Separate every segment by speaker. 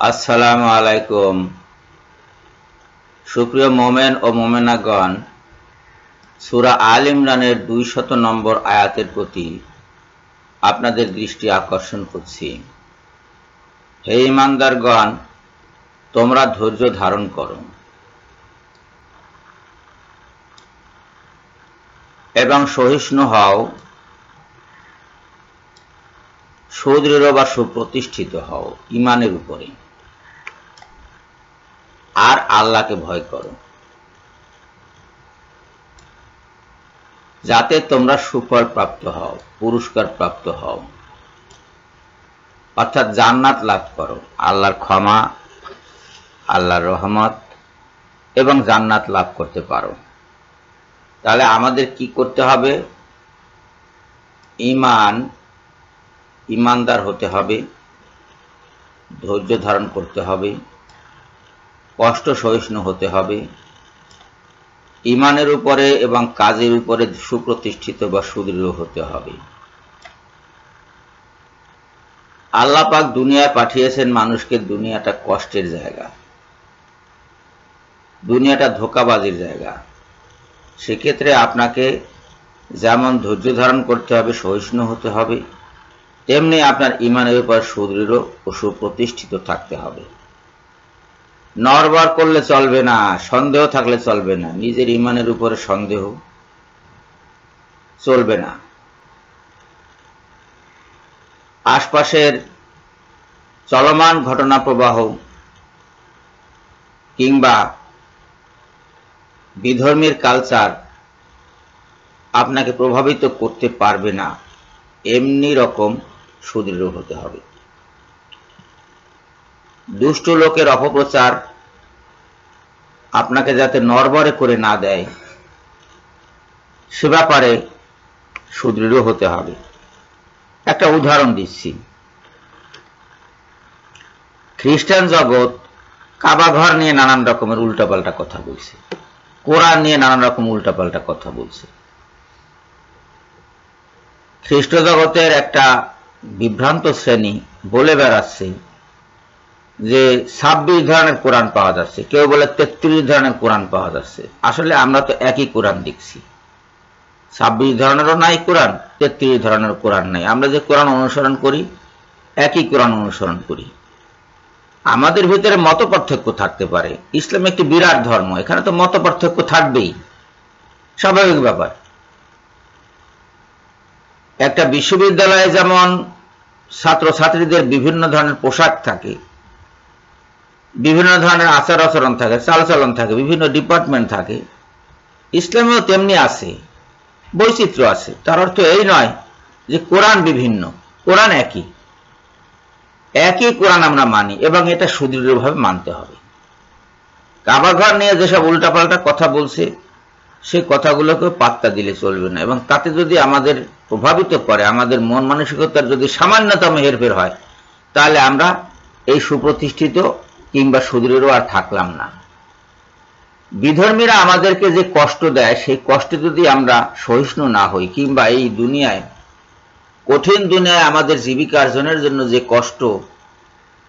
Speaker 1: আসসালামু আলাইকুম। সুপ্রিয় মোমেন ও মোমেনাগণ, সুরা আল ইমরানের দুই শত নম্বর আয়াতের প্রতি আপনাদের দৃষ্টি আকর্ষণ করছি। হে ইমানদারগণ তোমরা ধৈর্য ধারণ করো। এবং সহিষ্ণু হও, সুদৃঢ় বা সুপ্রতিষ্ঠিত হও ইমানের উপরে। আর আল্লাহকে ভয় করো। যাতে তোমরা সুফল প্রাপ্ত হও পুরস্কার প্রাপ্ত হও। অর্থাৎ জান্নাত লাভ করো, আল্লাহর ক্ষমা, আল্লাহর রহমত, এবং জান্নাত লাভ করতে পারো। তাহলে আমাদের কি করতে হবে? ইমান ইমানদার হতে হবে, ধৈর্য ধারণ করতে হবে। কষ্ট সহিষ্ণু হতে হবে। ইমানের উপরে এবং কাজের উপরে সুপ্রতিষ্ঠিত বা সুদৃঢ় হতে হবে। আল্লাপাক দুনিয়ায় পাঠিয়েছেন মানুষকে দুনিয়াটা কষ্টের জায়গা। দুনিয়াটা ধোকাবাজির জায়গা। সেক্ষেত্রে আপনাকে যেমন ধৈর্য ধারণ করতে হবে, সহিষ্ণু হতে হবে, তেমনি আপনার ইমানের উপর সুদৃঢ় ও সুপ্রতিষ্ঠিত থাকতে হবে। নরবার করলে চলবে না, সন্দেহ থাকলে চলবে না, নিজের ইমানের উপরে সন্দেহ চলবে না। আশপাশের চলমান ঘটনা প্রবাহ কিংবা বিধর্মীর কালচার আপনাকে প্রভাবিত করতে পারবে না, এমনি রকম সুদৃঢ় হতে হবে। দুষ্ট লোকের অপপ্রচার আপনাকে যাতে নরবরে করে না দেয়, সে ব্যাপারে সুদৃঢ় হতে হবে। একটা উদাহরণ দিচ্ছি। খ্রিস্টান জগৎ কাবা ঘর নিয়ে নানান রকমের উল্টাপাল্টা কথা বলছে। কোরআন নিয়ে নানান রকম উল্টাপাল্টা কথা বলছে। খ্রিস্ট জগতের একটা বিভ্রান্ত শ্রেণি বলে বেড়াচ্ছে। যে ছাব্বিশ ধরনের কোরআন পাওয়া যাচ্ছে, কেউ বলে তেত্রিশ ধরনের কোরআন পাওয়া যাচ্ছে, আসলে আমরা তো একই কোরআন দেখছি। ছাব্বিশ ধরনেরও নাই কোরআন, তেত্রিশ ধরনের কোরআন নাই। আমরা যে কোরআন অনুসরণ করি, একই কোরআন অনুসরণ করি। আমাদের ভিতরে মত পার্থক্য থাকতে পারে। ইসলাম একটি বিরাট ধর্ম, এখানে তো মত পার্থক্য থাকবেই। স্বাভাবিক ব্যাপার। একটা বিশ্ববিদ্যালয়ে যেমন ছাত্রছাত্রীদের বিভিন্ন ধরনের পোশাক থাকে বিভিন্ন ধরনের আচার আচরণ থাকে, চালচলন থাকে, বিভিন্ন ডিপার্টমেন্ট থাকে। ইসলামেও তেমনি আছে, বৈচিত্র্য আছে। তার অর্থ এই নয় যে কোরআন বিভিন্ন, কোরআন একই। একই কোরআন আমরা মানি এবং এটা সুদৃঢ়ভাবে মানতে হবে। কাবাঘর নিয়ে যেসব উল্টাপাল্টা কথা বলছে, সেই কথাগুলোকে পাত্তা দিলে চলবে না। এবং তাতে যদি আমাদের প্রভাবিত করে আমাদের মন মানসিকতার যদি সামান্যতম হেরফের হয়, তাহলে আমরা এই সুপ্রতিষ্ঠিত কিংবা সুদৃঢ় আর থাকলাম না। বিধর্মীরা আমাদেরকে যে কষ্ট দেয়, সেই কষ্টে যদি আমরা সহিষ্ণু না হই, কিংবা এই দুনিয়ায়, কঠিন দুনিয়ায় আমাদের জীবিকা অর্জনের জন্য যে কষ্ট,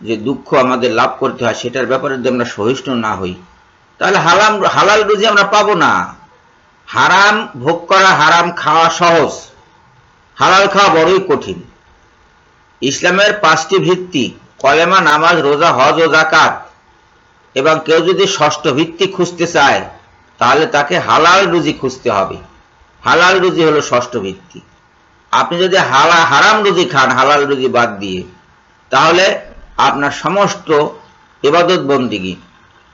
Speaker 1: যে দুঃখ আমাদের লাভ করতে হয়, সেটার ব্যাপারে যদি আমরা সহিষ্ণু না হই, তাহলে হালাম, হালাল রুজি আমরা পাবো না। হারাম ভোগ করা, হারাম খাওয়া সহজ। হালাল খাওয়া বড়ই কঠিন। ইসলামের পাঁচটি ভিত্তি কলেমা নামাজ, রোজা, হজ ও জাকাত এবং কেউ যদি ষষ্ঠ ভিত্তি খুঁজতে চায়, তাহলে তাকে হালাল রুজি খুঁজতে হবে। হালাল রুজি হলো ষষ্ঠ ভিত্তি। আপনি যদি হালা, হারাম রুজি খান, হালাল রুজি বাদ দিয়ে, তাহলে আপনার সমস্ত এবাদত বন্দিগি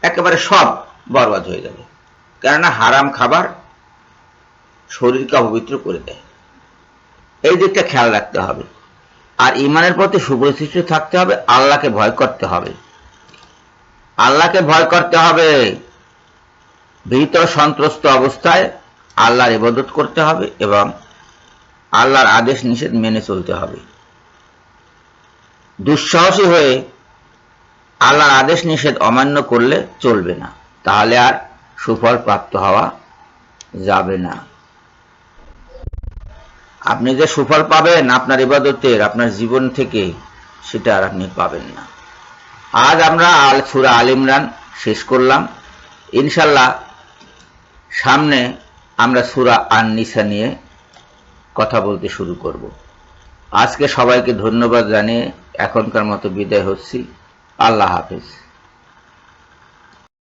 Speaker 1: একেবারে সব বরবাদ হয়ে যাবে। কেননা হারাম খাবার শরীরকে অপবিত্র করে দেয়। এই দিকটা খেয়াল রাখতে হবে। আর ইমানের প্রতি সুপ্রতিষ্ঠিত থাকতে হবে, আল্লাহকে ভয় করতে হবে। আল্লাহকে ভয় করতে হবে, ভীত সন্ত্রস্ত অবস্থায় আল্লাহর ইবাদত করতে হবে এবং আল্লাহর আদেশ নিষেধ মেনে চলতে হবে। দুঃসাহসী হয়ে আল্লাহর আদেশ নিষেধ অমান্য করলে চলবে না। তাহলে আর সুফল প্রাপ্ত হওয়া যাবে না। আপনি যে সুফল পাবেন আপনার ইবাদতের, আপনার জীবন থেকে, সেটা আর আপনি পাবেন না। আজ আমরা আল সুরা আল ইমরান শেষ করলাম। ইনশাল্লাহ সামনে আমরা সুরা আন নিসা নিয়ে কথা বলতে শুরু করব। আজকে সবাইকে ধন্যবাদ জানিয়ে এখনকার মতো বিদায় হচ্ছি। আল্লাহ হাফেজ।